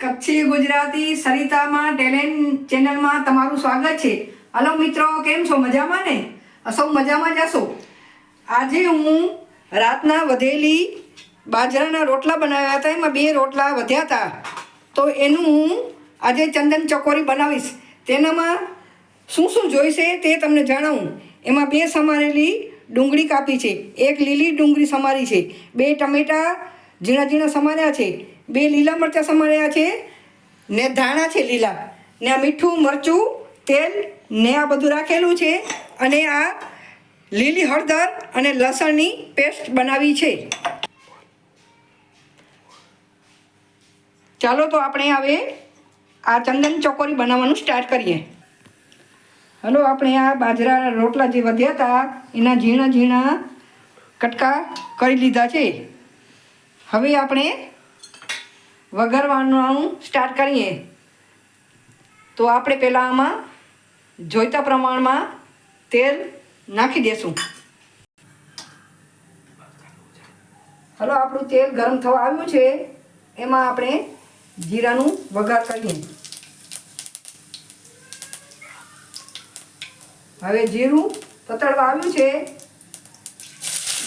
Kutchi Gujarati સરિતામાં talent ચેનલમાં તમારું સ્વાગત છે. હલો મિત્રો, કેમ છો? મજામાં ને? સૌ મજામાં જશો આજે હું રાતના વધેલી બાજરાના રોટલા બનાવ્યા હતા. એમાં બે રોટલા વધ્યા હતા. તો એનું હું આજે ચંદન ચકોરી બનાવીશ. તેનામાં શું શું જોઈશે તે તમને જણાવું. એમાં બે સમારેલી ડુંગળી કાપી છે. એક લીલી ડુંગળી સમારી છે. બે ટમેટા ઝીણા ઝીણા સમાર્યા છે. બે લીલા મરચાં સમાર્યા છે ને ધાણા છે લીલા. ને આ મીઠું મરચું, તેલ ને આ બધું રાખેલું છે અને આ લીલી હળદર અને લસણની પેસ્ટ બનાવી છે. ચાલો તો આપણે હવે આ ચંદન ચોકોરી બનાવવાનું સ્ટાર્ટ કરીએ. હલો, આપણે આ બાજરાના રોટલા જે વધ્યા હતા, એના ઝીણા ઝીણા કટકા કરી લીધા છે. હવે આપણે વઘારવાનું સ્ટાર્ટ કરીએ. તો આપણે પહેલાં આમાં જોઈતા પ્રમાણમાં તેલ નાખી દેશું. હલો, આપણું તેલ ગરમ થવા આવ્યું છે. એમાં આપણે જીરાનું વઘાર કરીએ. હવે જીરું તતડવા આવ્યું છે.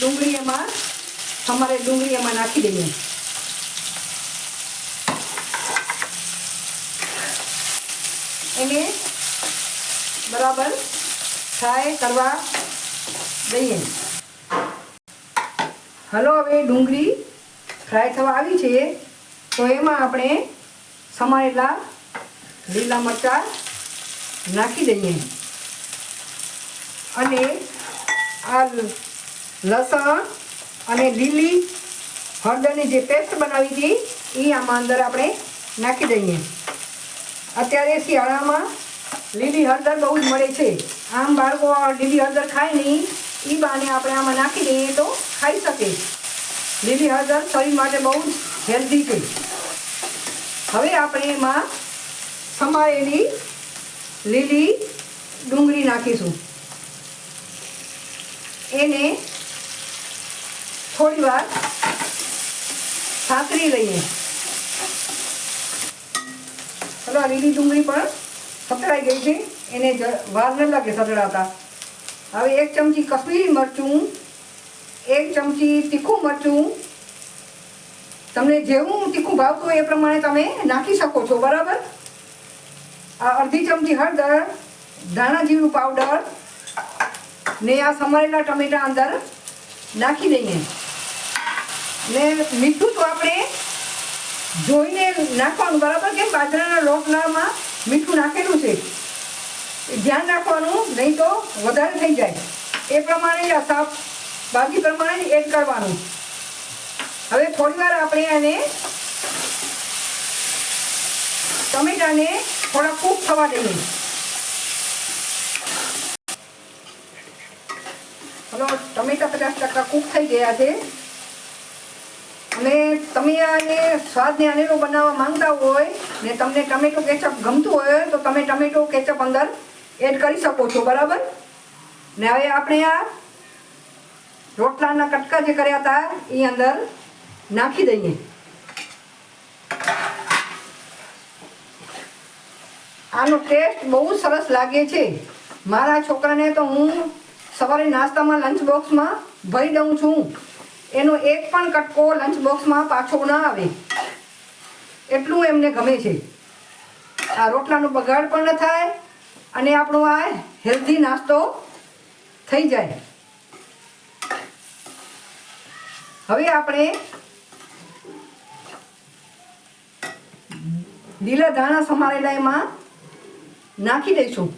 ડુંગળી એમાં તમારે ડુંગળી એમાં નાખી દઈએ એને બરાબર ફ્રાય કરવા દઈએ. હલો, હવે ડુંગળી ફ્રાય થવા આવી છે, તો એમાં આપણે સમારેલા લીલા મરચાં નાખી દઈએ. અને આ લસણ અને લીલી હળદરની જે પેસ્ટ બનાવી હતી એ આમાં અંદર આપણે નાખી દઈએ. અત્યારે શિયાળામાં લીલી હળદર બહુ જ મળે છે. આમ બાળકો લીલી હળદર ખાય નહીં એ બાને આપણે આમાં નાખી દઈએ તો ખાઈ શકે. લીલી હળદર શરીર માટે બહુ જ હેલ્ધી છે. હવે આપણે એમાં સમાયેલી લીલી ડુંગળી નાખીશું. એને થોડી વાર સાતરી લઈએ. ચલો, આ લીલી ડુંગળી પણ સતળાઈ ગઈ છે. એને વાર ન લાગે સતળાતા. હવે એક ચમચી કશ્મીરી મરચું, એક ચમચી તીખું મરચું. તમને જેવું તીખું ભાવતું હોય એ પ્રમાણે તમે નાખી શકો છો, બરાબર? આ અડધી ચમચી હળદર, ધાણા જીરું પાવડર ને આ સમારેલા ટમેટા અંદર નાખી દઈએ. ને મીઠું તો આપણે જોઈને નાખવાનું, બરાબર કેમ? બાજરાના રોટલામાં મીઠું નાખેલું છે. ધ્યાન રાખવાનું, નહીં તો વધારે થઈ જાય. એ પ્રમાણે સાફ બાકી પ્રમાણે એડ કરવાનું. હવે થોડીવાર આપણે આને ટમેટાને થોડા કૂક થવા દઈએ હલો, ટમેટા પચાસ ટકા કૂક થઈ ગયા છે. અને તમે આને સ્વાદને અનેરો બનાવવા માંગતા હોય ને તમને ટમેટો કેચઅપ ગમતું હોય તો તમે ટમેટો કેચઅપ અંદર એડ કરી શકો છો, બરાબર? ને હવે આપણે આ રોટલાના કટકા જે કર્યા હતા, એ અંદર નાખી દઈએ. આનો ટેસ્ટ બહુ સરસ લાગે છે. મારા છોકરાને તો હું સવારે નાસ્તામાં લંચ બોક્સમાં ભરી દઉં છું. એનો એક પણ કટકો લંચ બોક્સમાં પાછો ના આવે. એટલું એમને ગમે છે. આ રોટલાનો બગાડ પણ ન થાય અને આપણો આ હેલ્ધી નાસ્તો થઈ જાય. હવે આપણે લીલા ધાણા સમારેલા એમાં નાખી દઈશું.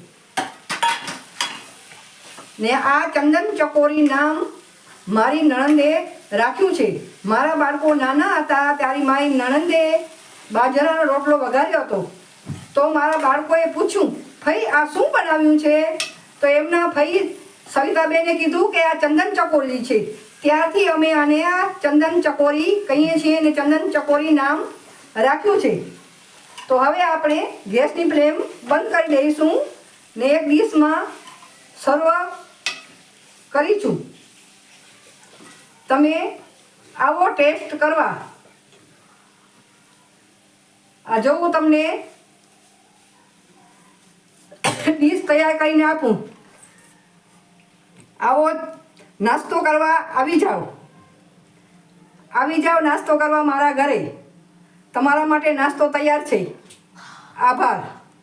ને આ ચંદન ચકોરી નામ મારી નણંદે રાખ્યું છે. મારા બાળકો નાના હતા ત્યારે મારી નણંદે બાજરાનો રોટલો વઘાર્યો હતો. તો મારા બાળકોએ પૂછ્યું ફઈ આ શું બનાવ્યું છે? તો એમના ફઈ સવિતાબેને કીધું કે આ ચંદન ચકોરી છે. ત્યારથી અમે આને આ ચંદન ચકોરી કહીએ છીએ અને ચંદન ચકોરી નામ રાખ્યું છે. તો હવે આપણે ગેસની ફ્લેમ બંધ કરી દઈશું ને એક ડીશમાં સર્વ કરીશું. તમે આવો ટેસ્ટ કરવા. આ જો હું તમને ડીશ તૈયાર કરીને આપું. આવો નાસ્તો કરવા આવી જાઓ. આવી જાઓ નાસ્તો કરવા મારા ઘરે. તમારા માટે નાસ્તો તૈયાર છે. આભાર.